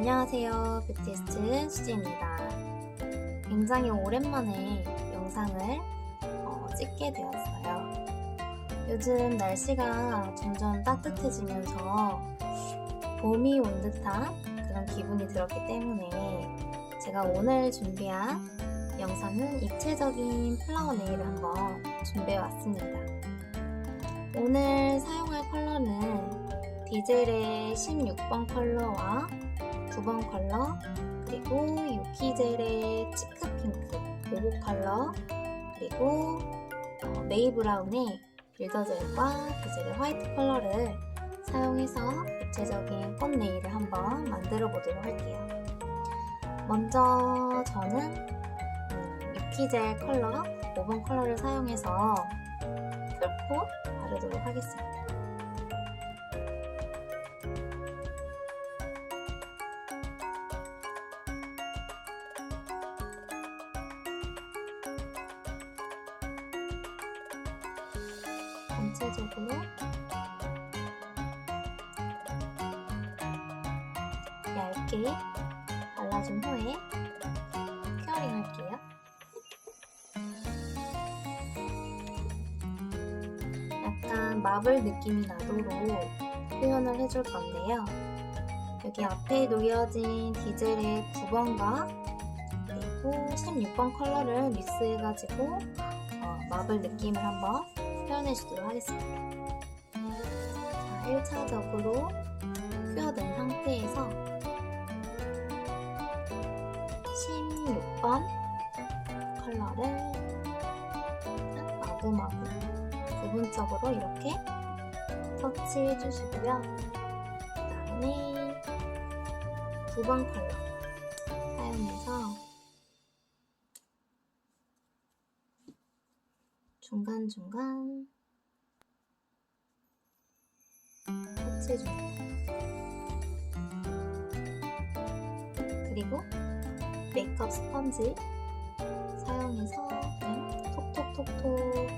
안녕하세요. 뷰티스트 수지입니다. 굉장히 오랜만에 영상을 어, 찍게 되었어요. 요즘 날씨가 점점 따뜻해지면서 봄이 온 듯한 그런 기분이 들었기 때문에 제가 오늘 준비한 영상은 입체적인 플라워 네일을 한번 준비해 왔습니다. 오늘 사용할 컬러는 디젤의 16번 컬러와 9번 컬러 그리고 유키젤의 치크핑크 5호 컬러 그리고 어, 메이 브라운의 빌더젤과 디젤의 화이트 컬러를 사용해서 입체적인 꽃 네일을 한번 만들어 보도록 할게요. 먼저 저는 음, 유키젤 컬러 5번 컬러를 사용해서 풀코 바르도록 하겠습니다. 전체적으로 얇게 발라준 후에 큐어링 할게요. 약간 마블 느낌이 나도록 표현을 해줄 건데요. 여기 앞에 놓여진 디젤의 9번과 그리고 16번 컬러를 믹스해가지고 어, 마블 느낌을 한번 표현해 주도록 하겠습니다. 자, 1차적으로 큐어된 상태에서 16번 컬러를 마구마구 부분적으로 이렇게 터치해 주시고요. 그 다음에 9번 컬러 사용해서 중간중간 터치해줍니다. 그리고 메이크업 스펀지 사용해서 그냥 톡톡톡톡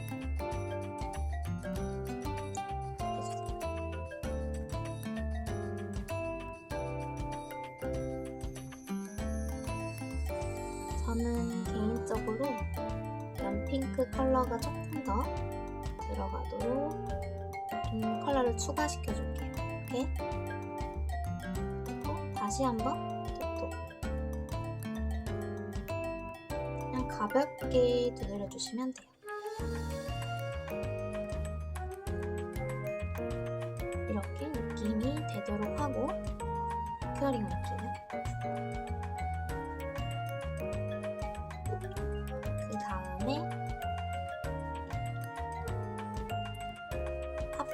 해주세요. 저는 개인적으로 연 핑크 컬러가 조금 더 들어가도록 좀 컬러를 추가시켜 줄게요. 이렇게 그리고 다시 한번 톡톡 그냥 가볍게 두드려 주시면 돼요. 이렇게 느낌이 되도록 하고 큐어링 할게요. 그 다음에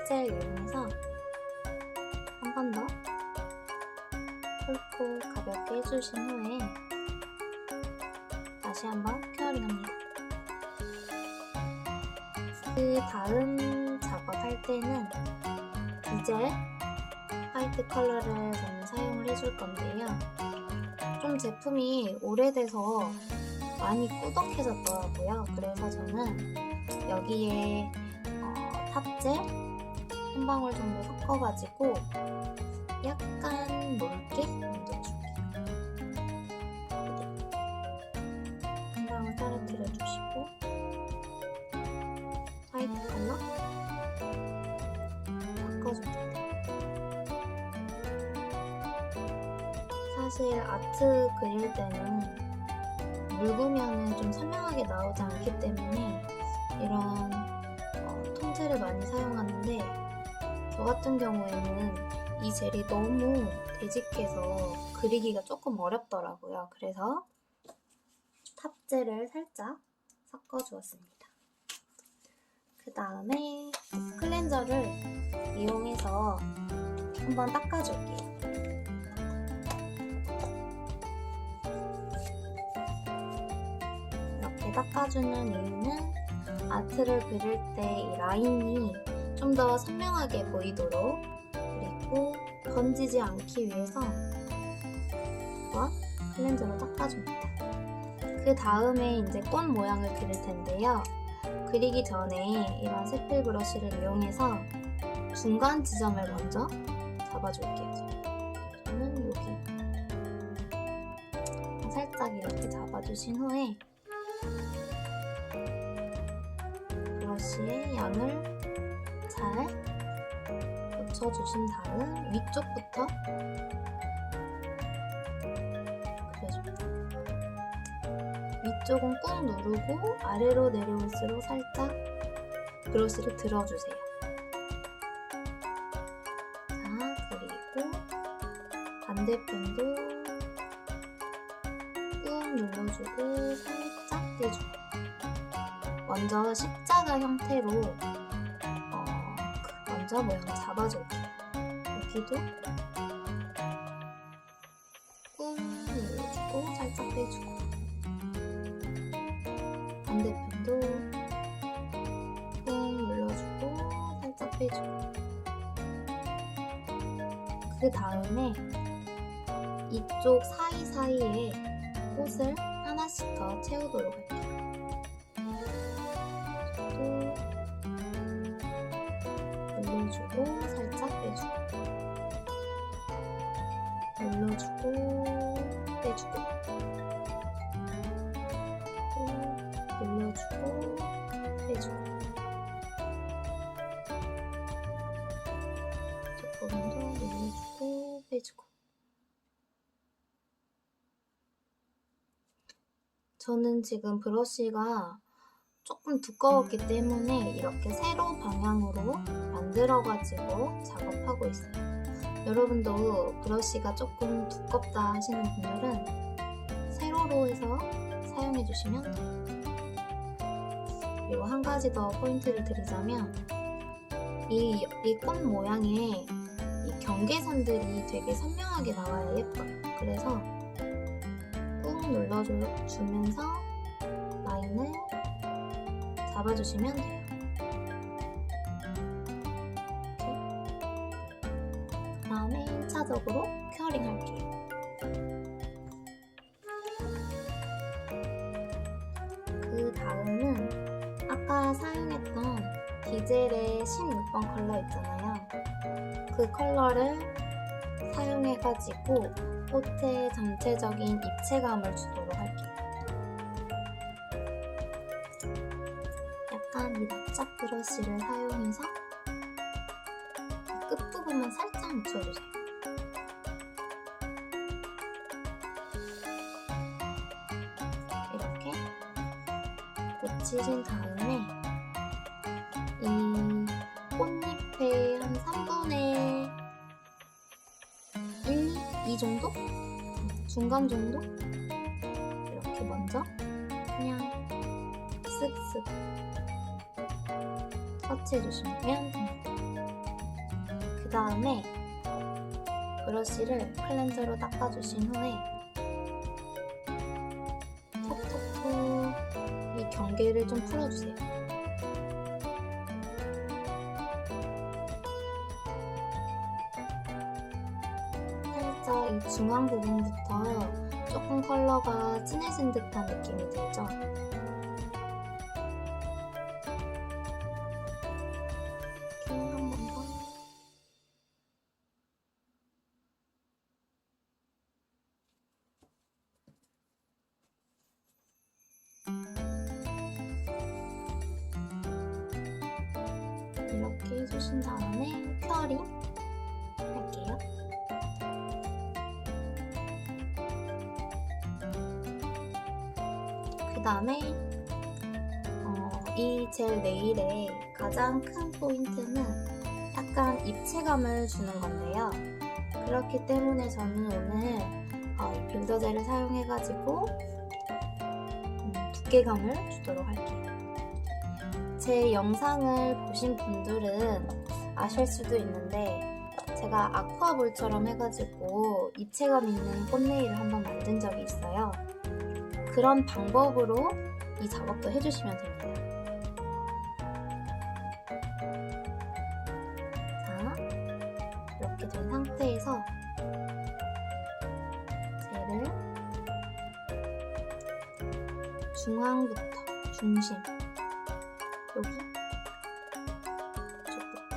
탑젤 이용해서 한 번 더 훑고 가볍게 해주신 후에 다시 한번 큐어링 합니다. 그 다음 작업할 때는 디젤 화이트 컬러를 저는 사용을 해줄 건데요. 좀 제품이 오래돼서 많이 꾸덕해졌더라고요. 그래서 저는 여기에 어, 탑젤 한 방울 정도 섞어가지고 약간 얹어줄게요. 한 방울 떨어뜨려 주시고 화이트 컬러 바꿔줍니다. 사실 아트 그릴 때는 묽으면 좀 선명하게 나오지 않기 때문에 이런 같은 경우에는 이 젤이 너무 되직해서 그리기가 조금 어렵더라고요. 그래서 탑젤을 살짝 섞어주었습니다. 그 다음에 클렌저를 이용해서 한번 닦아줄게요. 이렇게 닦아주는 이유는 아트를 그릴 때 이 라인이 좀 더 선명하게 보이도록 그리고 번지지 않기 위해서 한번 클렌저로 닦아줍니다. 그 다음에 이제 꽃 모양을 그릴 텐데요. 그리기 전에 이런 세필 브러쉬를 이용해서 중간 지점을 먼저 잡아줄게요. 저는 여기 살짝 이렇게 잡아주신 후에 브러쉬에 양을 잘 묻혀주신 다음 위쪽부터 그려줍니다. 위쪽은 꾹 누르고 아래로 내려올수록 살짝 브러쉬를 들어주세요. 자, 그리고 반대편도 꾹 눌러주고 살짝 떼주고 먼저 십자가 형태로 어, 먼저 모양을 잡아줄게요. 여기도 꾹 눌러주고 살짝 빼주고 반대편도 꾹 눌러주고 살짝 빼주고 그 다음에 이쪽 사이사이에 꽃을 하나씩 더 채우도록 할게요. 빼주고 조금 더 눌러주고 빼주고 저는 지금 브러쉬가 조금 두꺼웠기 때문에 이렇게 세로 방향으로 만들어가지고 작업하고 있어요. 여러분도 브러쉬가 조금 두껍다 하시는 분들은 세로로 해서 사용해 주시면 돼요. 그리고 한 가지 더 포인트를 드리자면 이꽃 모양에 이 경계선들이 되게 선명하게 나와야 예뻐요. 그래서 꾹 눌러주면서 라인을 잡아주시면 돼요. 그 다음에 1차적으로 큐어링 할게요. 그 다음은 아까 사용했던 디젤의 16번 컬러 있잖아요. 그 컬러를 사용해가지고 꽃의 전체적인 입체감을 주도록 할게요. 약간 이 납작 브러쉬를 사용해서 끝부분만 살짝 묻혀주세요. 묻히신 다음에 이 꽃잎의 한 3분의 1, 2 정도? 중간 정도? 이렇게 먼저 그냥 쓱쓱 터치해 주시면 됩니다. 그 다음에 브러쉬를 클렌저로 닦아주신 후에 경계를 좀 풀어주세요. 살짝 이 중앙 부분부터 조금 컬러가 진해진 듯한 느낌이 들죠? 해주신 다음에 큐어링 할게요. 그 다음에 어, 이젤 네일의 가장 큰 포인트는 약간 입체감을 주는 건데요. 그렇기 때문에 저는 오늘 어, 이 빌더 젤을 사용해가지고 음, 두께감을 주도록 할게요. 제 영상을 보신 분들은 아실 수도 있는데 제가 아쿠아볼처럼 해가지고 입체감 있는 꽃네일을 한번 만든 적이 있어요. 그런 방법으로 이 작업도 해주시면 됩니다. 자, 이렇게 된 상태에서 젤을 중앙부터 중심 여기 이쪽부터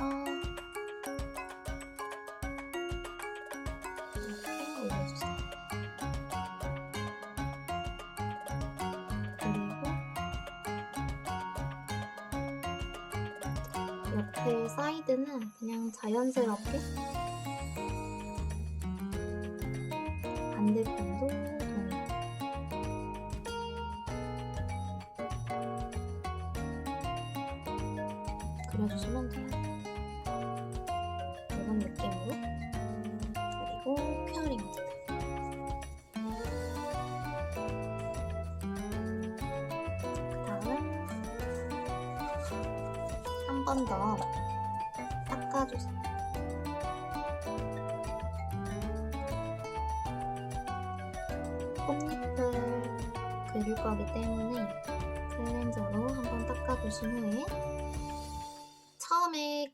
이렇게 올려주세요. 그리고 옆에 사이드는 그냥 자연스럽게 반대편도 그려주시면 돼요. 이런 느낌으로 그리고 큐어링 해주세요. 그다음 한번더 닦아주세요. 꽃잎을 그릴 거기 때문에 클렌저로 한번 닦아주신 후에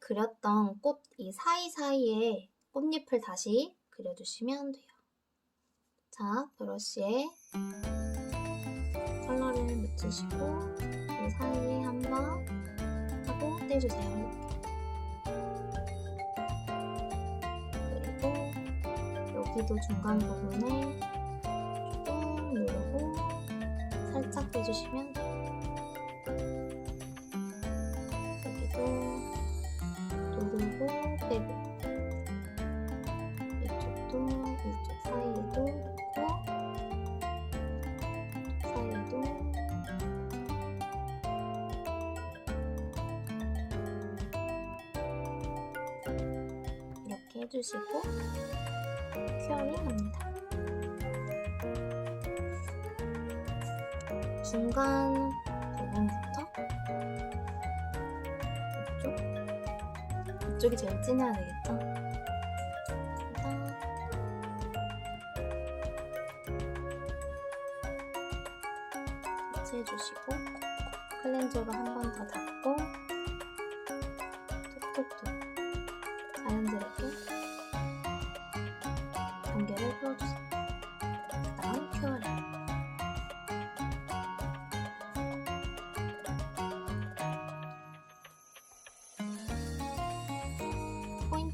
그렸던 꽃 이 사이사이에 꽃잎을 다시 그려주시면 돼요. 자, 브러쉬에 컬러를 묻히시고 이 사이에 한번 하고 떼주세요. 그리고 여기도 중간 부분에 쭉 누르고 살짝 떼주시면 돼요. 해주시고 큐어링 합니다. 중간 부분부터 이쪽 이쪽이 제일 진해야 되겠죠?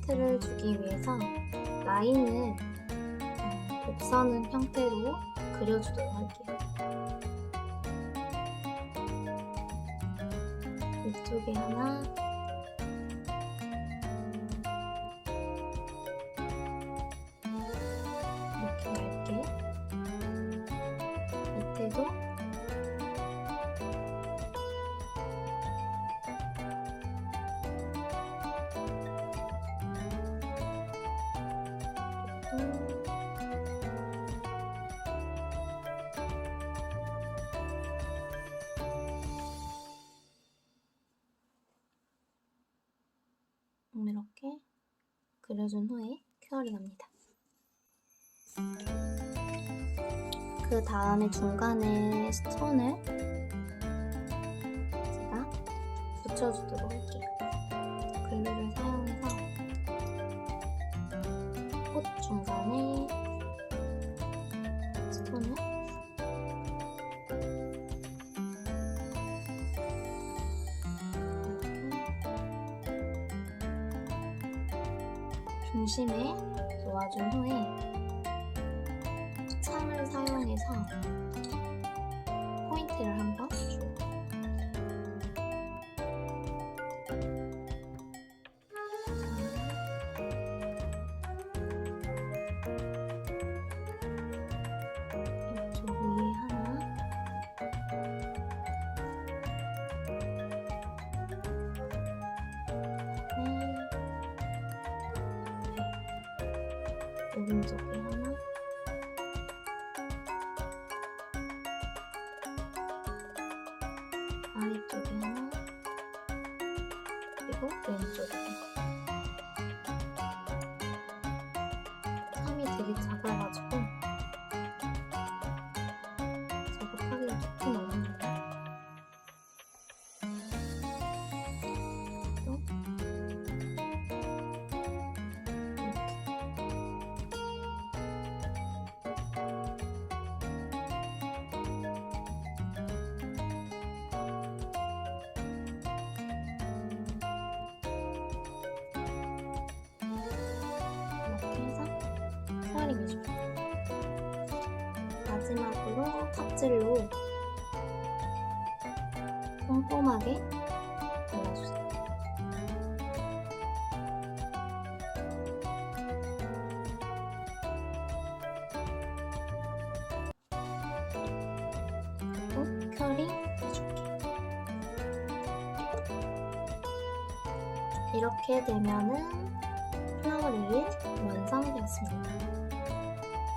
포인트를 주기 위해서 라인을 어, 곡선은 형태로 그려주도록 할게요. 이쪽에 하나, 이렇게 얇게, 밑에도 이렇게 그려준 후에 큐어링 합니다. 그 다음에 중간에 스톤을 제가 붙여주도록 할게요. 중심에 놓아준 후에 창을 사용해서 포인트를 한번 오른쪽에 하 탑질로 꼼꼼하게 발라주세요. 이렇게 되면은 플라워 레일 완성되었습니다.